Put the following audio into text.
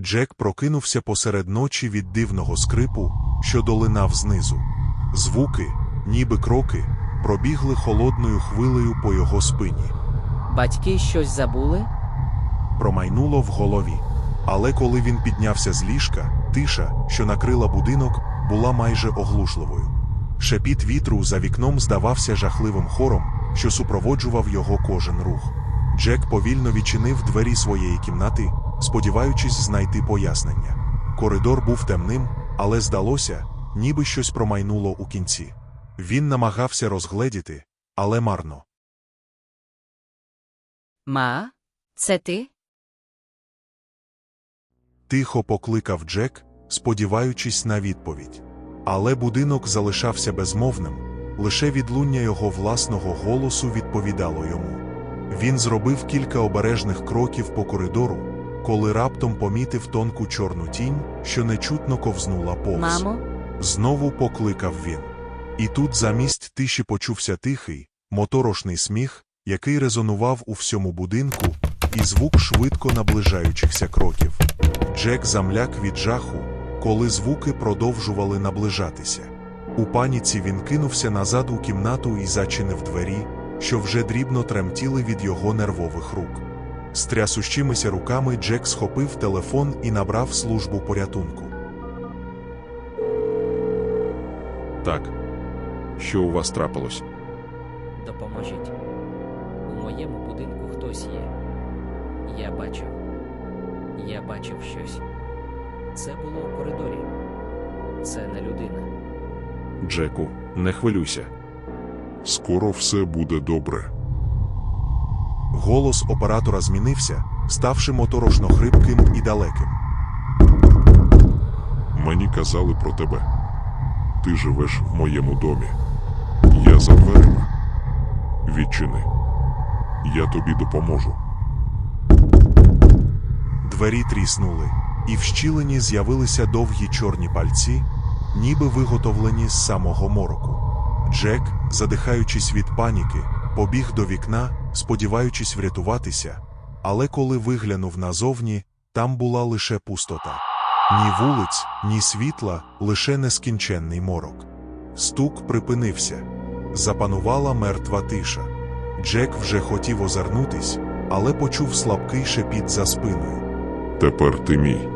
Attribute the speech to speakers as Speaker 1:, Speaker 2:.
Speaker 1: Джек прокинувся посеред ночі від дивного скрипу, що долинав знизу. Звуки, ніби кроки, пробігли холодною хвилею по його спині.
Speaker 2: Батьки щось забули?
Speaker 1: Промайнуло в голові. Але коли він піднявся з ліжка, тиша, що накрила будинок, була майже оглушливою. Шепіт вітру за вікном здавався жахливим хором, що супроводжував його кожен рух. Джек повільно відчинив двері своєї кімнати, сподіваючись знайти пояснення. Коридор був темним, але здалося, ніби щось промайнуло у кінці. Він намагався розгледіти, але марно.
Speaker 2: Ма, це ти?
Speaker 1: Тихо покликав Джек, сподіваючись на відповідь. Але будинок залишався безмовним, лише відлуння його власного голосу відповідало йому. Він зробив кілька обережних кроків по коридору, коли раптом помітив тонку чорну тінь, що нечутно ковзнула повз.
Speaker 2: Мамо?
Speaker 1: Знову покликав він. І тут замість тиші почувся тихий, моторошний сміх, який резонував у всьому будинку, і звук швидко наближаючихся кроків. Джек замляк від жаху, коли звуки продовжували наближатися. У паніці він кинувся назад у кімнату і зачинив двері, що вже дрібно тремтіли від його нервових рук. З трясущимися руками Джек схопив телефон і набрав службу порятунку.
Speaker 3: Так. Що у вас трапилось?
Speaker 2: Допоможіть. У моєму будинку хтось є. Я бачив. Я бачив щось. Це було у коридорі. Це не людина.
Speaker 3: Джеку, не хвилюйся.
Speaker 4: Скоро все буде добре.
Speaker 1: Голос оператора змінився, ставши моторошно хрипким і далеким.
Speaker 4: Мені казали про тебе. Ти живеш в моєму домі. Я за дверима. Відчини. Я тобі допоможу.
Speaker 1: Двері тріснули, і в щілині з'явилися довгі чорні пальці, ніби виготовлені з самого мороку. Джек, задихаючись від паніки, побіг до вікна, сподіваючись врятуватися, але коли виглянув назовні, там була лише пустота. Ні вулиць, ні світла, лише нескінченний морок. Стук припинився. Запанувала мертва тиша. Джек вже хотів озирнутись, але почув слабкий шепіт за спиною.
Speaker 4: Тепер ти мій.